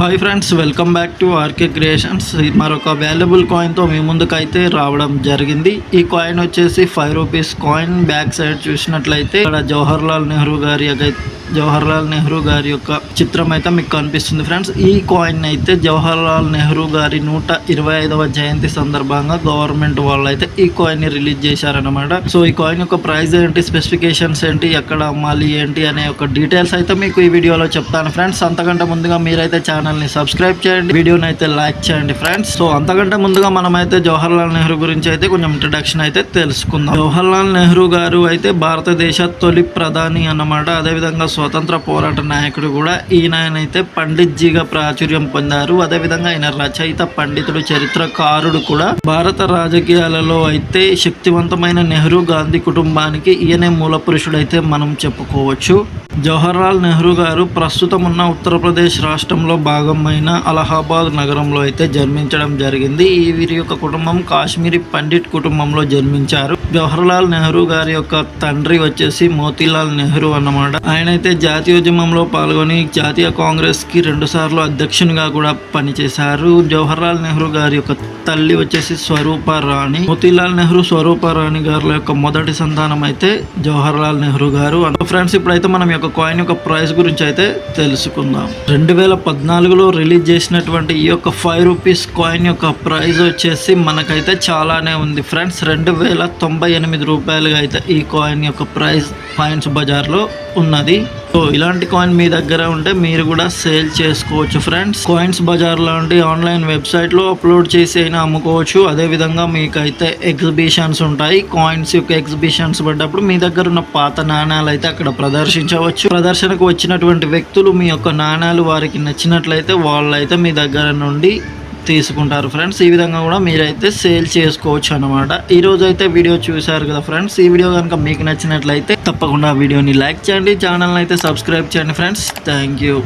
Hi friends welcome back to R K creations. మరొక valuable కాయిన్తో మీ ముందుకైతే రావడం జరిగింది. ఈ కాయిన్ వచ్చేసి five rupees coin back side చూసినట్లయితే ఇక్కడ జవహర్ లాల్ నెహ్రూ గారి జవహర్లాల్ జవహర్ లాల్ నెహ్రూ గారి యొక్క చిత్రం అయితే మీకు కనిపిస్తుంది ఫ్రెండ్స్. ఈ కాయిన్ అయితే జవహర్ లాల్ నెహ్రూ గారి నూట ఇరవై ఐదవ జయంతి సందర్భంగా గవర్నమెంట్ వాళ్ళు అయితే ఈ కాయిన్ని రిలీజ్ చేశారనమాట సో ఈ కాయిన్ యొక్క ప్రైస్ ఏంటి స్పెసిఫికేషన్స్ ఏంటి ఎక్కడ అమ్మాలి ఏంటి అనే ఒక డీటెయిల్స్ అయితే మీకు ఈ వీడియోలో చెప్తాను ఫ్రెండ్స్. అంతకంటే ముందుగా మీరైతే ఛానల్ని సబ్స్క్రైబ్ చేయండి వీడియోని అయితే లైక్ చేయండి ఫ్రెండ్స్. సో అంతకంటే ముందుగా మనమైతే జవహర్లాల్ జవహర్ లాల్ నెహ్రూ గురించి అయితే కొంచెం ఇంట్రడక్షన్ అయితే తెలుసుకుందాం. జవహర్ లాల్ నెహ్రూ గారు అయితే భారతదేశ తొలి ప్రధాని అన్నమాట. అదేవిధంగా స్వతంత్ర పోరాట నాయకుడు కూడా ఈయన అయితే ప్రాచుర్యం పొందారు. అదేవిధంగా ఆయన రచయిత పండితుడు చరిత్రకారుడు కూడా. భారత రాజకీయాలలో అయితే శక్తివంతమైన నెహ్రూ గాంధీ కుటుంబానికి ఈయనే మూల పురుషుడైతే మనం చెప్పుకోవచ్చు. జవహర్లాల్ నెహ్రూ గారు ప్రస్తుతం ఉన్న ఉత్తరప్రదేశ్ రాష్ట్రంలో భాగమైన అలహాబాద్ నగరంలో అయితే జన్మించడం జరిగింది. ఈ వీరి యొక్క కుటుంబం కాశ్మీరీ పండిట్ కుటుంబంలో జన్మించారు. జవహర్లాల్ నెహ్రూ గారి యొక్క తండ్రి వచ్చేసి మోతీలాల్ నెహ్రూ అన్నమాట. ఆయన అయితే జాతీయోద్యమంలో పాల్గొని జాతీయ కాంగ్రెస్కి రెండుసార్లు అధ్యక్షునిగా కూడా పనిచేశారు. జవహర్లాల్ నెహ్రూ గారి యొక్క తల్లి వచ్చేసి స్వరూప రాణి. మోతీలాల్ నెహ్రూ స్వరూప రాణి గారి యొక్క మొదటి సంతానం అయితే జవహర్లాల్ నెహ్రూ గారు. ఫ్రెండ్స్ ఇప్పుడైతే మనం ఈ యొక్క కాయిన్ యొక్క ప్రైస్ గురించి అయితే తెలుసుకుందాం. రెండు వేల పద్నాలుగులో రిలీజ్ చేసినటువంటి ఈ యొక్క ఫైవ్ రూపీస్ కాయిన్ యొక్క ప్రైస్ వచ్చేసి మనకైతే చాలానే ఉంది. ఫ్రెండ్స్ రెండు వేల తొంభై ఎనిమిది రూపాయలుగా అయితే ఈ కాయిన్ యొక్క ప్రైస్ కాయిన్స్ బజార్లో ఉన్నది. సో ఇలాంటి కాయిన్ మీ దగ్గర ఉంటే మీరు కూడా సేల్ చేసుకోవచ్చు ఫ్రెండ్స్ కాయిన్స్ బజార్ లాంటి ఆన్లైన్ వెబ్సైట్లో అప్లోడ్ చేసి అయినా అమ్ముకోవచ్చు. అదే విధంగా మీకైతే ఎగ్జిబిషన్స్ ఉంటాయి. కాయిన్స్ యొక్క ఎగ్జిబిషన్స్ పడ్డప్పుడు మీ దగ్గర ఉన్న పాత నాణ్యాలు అయితే అక్కడ ప్రదర్శించవచ్చు. ప్రదర్శనకు వచ్చినటువంటి వ్యక్తులు మీ యొక్క నాణ్యాలు వారికి నచ్చినట్లయితే వాళ్ళైతే మీ దగ్గర నుండి తీసుకుంటారు ఫ్రెండ్స్. ఈ విధంగా కూడా మీరైతే సేల్ చేసుకోవచ్చు అనమాట ఈరోజు అయితే వీడియో చూశారు కదా ఫ్రెండ్స్. ఈ వీడియో కనుక మీకు నచ్చినట్లయితే తప్పకుండా వీడియోని లైక్ చేయండి. ఛానల్ అయితే సబ్స్క్రైబ్ చేయండి ఫ్రెండ్స్. Thank you.